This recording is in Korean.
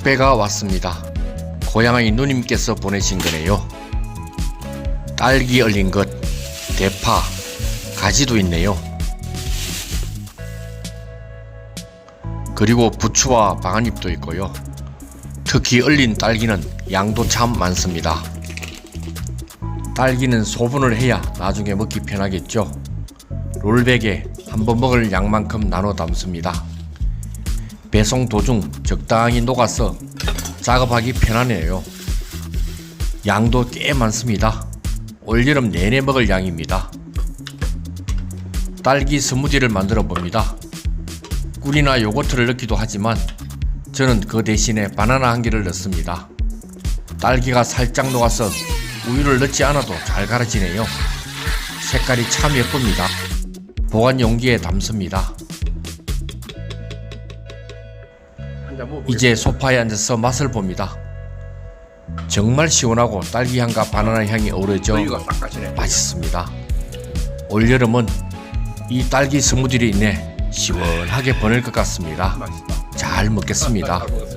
택배가 왔습니다. 고양이 누님께서 보내신 거네요. 딸기 얼린 것, 대파, 가지도 있네요. 그리고 부추와 방아잎도 있고요. 특히 얼린 딸기는 양도 참 많습니다. 딸기는 소분을 해야 나중에 먹기 편하겠죠. 롤백에 한 번 먹을 양만큼 나눠 담습니다. 배송 도중 적당히 녹아서 작업하기 편하네요. 양도 꽤 많습니다. 올여름 내내 먹을 양입니다. 딸기 스무디를 만들어 봅니다. 꿀이나 요거트를 넣기도 하지만 저는 그 대신에 바나나 한 개를 넣습니다. 딸기가 살짝 녹아서 우유를 넣지 않아도 잘 갈아지네요. 색깔이 참 예쁩니다. 보관 용기에 담습니다. 이제 소파에 앉아서 맛을 봅니다. 정말 시원하고 딸기 향과 바나나 향이 어우러져. 맛있습니다. 올여름은 이 딸기 스무디로 인해 시원하게 보낼 것 같습니다. 잘 먹겠습니다.